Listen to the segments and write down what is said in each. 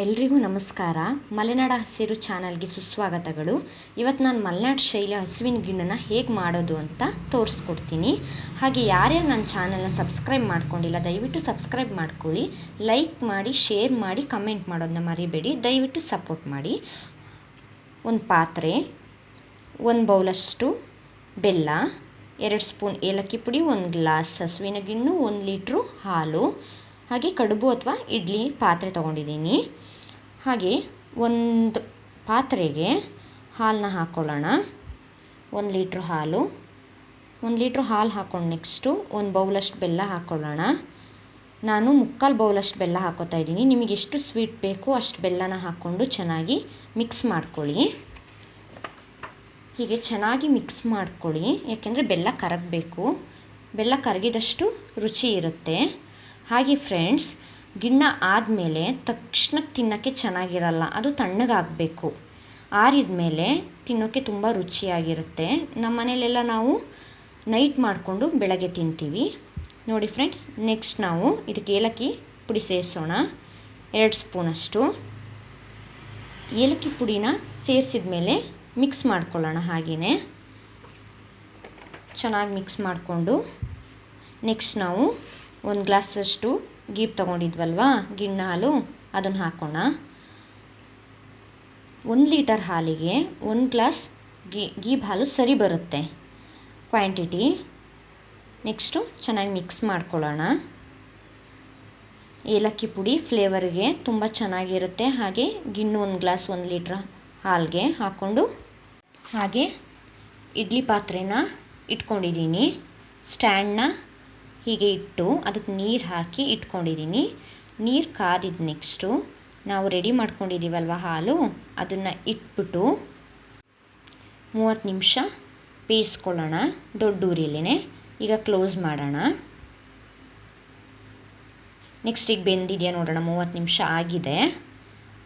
ಎಲ್ರಿಗೂ ನಮಸ್ಕಾರ. ಮಲೆನಾಡ ಹಸಿರು ಚಾನಲ್ಗೆ ಸುಸ್ವಾಗತಗಳು. ಇವತ್ತು ನಾನು ಮಲೆನಾಡು ಶೈಲಿ ಹಸುವಿನ ಗಿಣ್ಣನ್ನು ಹೇಗೆ ಮಾಡೋದು ಅಂತ ತೋರಿಸ್ಕೊಡ್ತೀನಿ. ಹಾಗೆ ಯಾರ್ಯಾರು ನನ್ನ ಚಾನಲ್ನ ಸಬ್ಸ್ಕ್ರೈಬ್ ಮಾಡ್ಕೊಂಡಿಲ್ಲ, ದಯವಿಟ್ಟು ಸಬ್ಸ್ಕ್ರೈಬ್ ಮಾಡ್ಕೊಳ್ಳಿ. ಲೈಕ್ ಮಾಡಿ, ಶೇರ್ ಮಾಡಿ, ಕಮೆಂಟ್ ಮಾಡೋದನ್ನ ಮರಿಬೇಡಿ. ದಯವಿಟ್ಟು ಸಪೋರ್ಟ್ ಮಾಡಿ. ಒಂದು ಪಾತ್ರೆ, ಒಂದು ಬೌಲಷ್ಟು ಬೆಲ್ಲ, ಎರಡು ಸ್ಪೂನ್ ಏಲಕ್ಕಿ ಪುಡಿ, ಒಂದು ಗ್ಲಾಸ್ ಹಸುವಿನ ಗಿಣ್ಣು, ಒಂದು ಲೀಟ್ರು ಹಾಲು ಹಾಗೆ ಕಡುಬು ಅಥವಾ ಇಡ್ಲಿ ಪಾತ್ರೆ ತೊಗೊಂಡಿದ್ದೀನಿ. ಹಾಗೆ ಒಂದು ಪಾತ್ರೆಗೆ ಹಾಲನ್ನ ಹಾಕ್ಕೊಳ್ಳೋಣ ಒಂದು ಲೀಟ್ರ್ ಹಾಲು. ಒಂದು ಲೀಟ್ರ್ ಹಾಲು ಹಾಕ್ಕೊಂಡು ನೆಕ್ಸ್ಟು ಒಂದು ಬೌಲಷ್ಟು ಬೆಲ್ಲ ಹಾಕ್ಕೊಳ್ಳೋಣ ನಾನು ಮುಕ್ಕಾಲು ಬೌಲಷ್ಟು ಬೆಲ್ಲ ಹಾಕೋತಾ ಇದ್ದೀನಿ. ನಿಮಗೆ ಎಷ್ಟು ಸ್ವೀಟ್ ಬೇಕು ಅಷ್ಟು ಬೆಲ್ಲನ ಹಾಕ್ಕೊಂಡು ಚೆನ್ನಾಗಿ ಮಿಕ್ಸ್ ಮಾಡ್ಕೊಳ್ಳಿ. ಹೀಗೆ ಚೆನ್ನಾಗಿ ಮಿಕ್ಸ್ ಮಾಡ್ಕೊಳ್ಳಿ. ಯಾಕೆಂದರೆ ಬೆಲ್ಲ ಕರಗಬೇಕು. ಬೆಲ್ಲ ಕರಗಿದಷ್ಟು ರುಚಿ ಇರುತ್ತೆ. ಹಾಗೆ ಫ್ರೆಂಡ್ಸ್ ಗಿಣ್ಣ ಆದಮೇಲೆ ತಕ್ಷಣ ತಿನ್ನೋಕ್ಕೆ ಚೆನ್ನಾಗಿರಲ್ಲ, ಅದು ತಣ್ಣಗಾಗಬೇಕು. ಆರಿದ ಮೇಲೆ ತಿನ್ನೋಕ್ಕೆ ತುಂಬ ರುಚಿಯಾಗಿರುತ್ತೆ. ನಮ್ಮ ಮನೇಲೆಲ್ಲ ನಾವು ನೈಟ್ ಮಾಡಿಕೊಂಡು ಬೆಳಗ್ಗೆ ತಿಂತೀವಿ. ನೋಡಿ ಫ್ರೆಂಡ್ಸ್ ನೆಕ್ಸ್ಟ್ ನಾವು ಇದಕ್ಕೆ ಏಲಕ್ಕಿ ಪುಡಿ ಸೇರಿಸೋಣ. ಎರಡು ಸ್ಪೂನಷ್ಟು ಏಲಕ್ಕಿ ಪುಡಿನ ಸೇರಿಸಿದ ಮೇಲೆ ಮಿಕ್ಸ್ ಮಾಡ್ಕೊಳ್ಳೋಣ ಹಾಗೆಯೇ ಚೆನ್ನಾಗಿ ಮಿಕ್ಸ್ ಮಾಡಿಕೊಂಡು ನೆಕ್ಸ್ಟ್ ನಾವು ಒಂದು ಗ್ಲಾಸಷ್ಟು ಗೀಪ್ ತೊಗೊಂಡಿದ್ವಲ್ವಾ? ಗಿಣ್ಣ ಹಾಲು? ಅದನ್ನು ಹಾಕೋಣ. ಒಂದು ಲೀಟರ್ ಹಾಲಿಗೆ ಒಂದು ಗ್ಲಾಸ್ ಗೀ, ಗೀಬ್ ಹಾಲು ಸರಿ ಬರುತ್ತೆ. ಕ್ವಾಂಟಿಟಿ. ನೆಕ್ಸ್ಟು ಚೆನ್ನಾಗಿ ಮಿಕ್ಸ್ ಮಾಡ್ಕೊಳ್ಳೋಣ. ಏಲಕ್ಕಿ ಪುಡಿ ಫ್ಲೇವರ್ಗೆ ತುಂಬ ಚೆನ್ನಾಗಿರುತ್ತೆ. ಹಾಗೆ ಗಿಣ್ಣು ಒಂದು ಗ್ಲಾಸ್ ಒಂದು ಲೀಟ್ರ್ ಹಾಲಿಗೆ ಹಾಕ್ಕೊಂಡು ಹಾಗೆ ಇಡ್ಲಿ ಪಾತ್ರೆನ ಇಟ್ಕೊಂಡಿದ್ದೀನಿ. ಸ್ಟ್ಯಾಂಡನ್ನ ಹೀಗೆ ಇಟ್ಟು ಅದಕ್ಕೆ ನೀರು ಹಾಕಿ ಇಟ್ಕೊಂಡಿದ್ದೀನಿ ನೀರು ಕಾದಿದ್ದು ನೆಕ್ಸ್ಟು ನಾವು ರೆಡಿ ಮಾಡ್ಕೊಂಡಿದ್ದೀವಲ್ವ ಹಾಲು? ಅದನ್ನು ಇಟ್ಬಿಟ್ಟು ಮೂವತ್ತು ನಿಮಿಷ ಬೇಯಿಸ್ಕೊಳ್ಳೋಣ. ದೊಡ್ಡ ಊರಿಲಿನೇ ಈಗ ಕ್ಲೋಸ್ ಮಾಡೋಣ. ನೆಕ್ಸ್ಟ್ ಈಗ ಬೆಂದಿದೆಯಾ ನೋಡೋಣ. ಮೂವತ್ತು ನಿಮಿಷ ಆಗಿದೆ.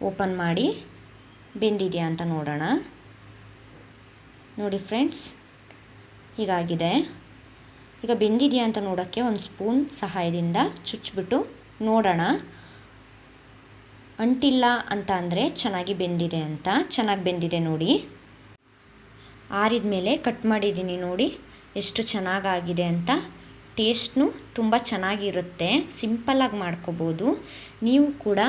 ಓಪನ್ ಮಾಡಿ ಬೆಂದಿದೆಯಾ ಅಂತ ನೋಡೋಣ. ನೋಡಿ ಫ್ರೆಂಡ್ಸ್, ಹೀಗಾಗಿದೆ. ಈಗ ಬೆಂದಿದೆಯಾ ಅಂತ ನೋಡೋಕ್ಕೆ ಒಂದು ಸ್ಪೂನ್ ಸಹಾಯದಿಂದ ಚುಚ್ಚಿಬಿಟ್ಟು ನೋಡೋಣ. ಅಂಟಿಲ್ಲ ಅಂತ ಅಂದರೆ ಚೆನ್ನಾಗಿ ಬೆಂದಿದೆ ಅಂತ, ಚೆನ್ನಾಗಿ ಬೆಂದಿದೆ ನೋಡಿ. ಆರಿದ ಮೇಲೆ ಕಟ್ ಮಾಡಿದ್ದೀನಿ ನೋಡಿ, ಎಷ್ಟು ಚೆನ್ನಾಗಾಗಿದೆ ಅಂತ. ಟೇಸ್ಟ್ನು ತುಂಬ ಚೆನ್ನಾಗಿರುತ್ತೆ ಸಿಂಪಲ್ಲಾಗಿ ಮಾಡ್ಕೋಬೋದು. ನೀವು ಕೂಡ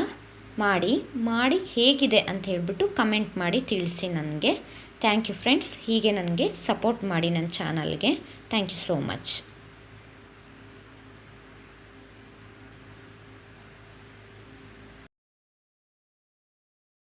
ಮಾಡಿ ಮಾಡಿ ಹೇಗಿದೆ ಅಂತ ಹೇಳಿಬಿಟ್ಟು ಕಮೆಂಟ್ ಮಾಡಿ ತಿಳಿಸಿ ನನಗೆ. ಥ್ಯಾಂಕ್ ಯು ಫ್ರೆಂಡ್ಸ್ ಹೀಗೆ ನನಗೆ ಸಪೋರ್ಟ್ ಮಾಡಿ ನನ್ನ ಚಾನಲ್ಗೆ ಥ್ಯಾಂಕ್ ಯು ಸೋ ಮಚ್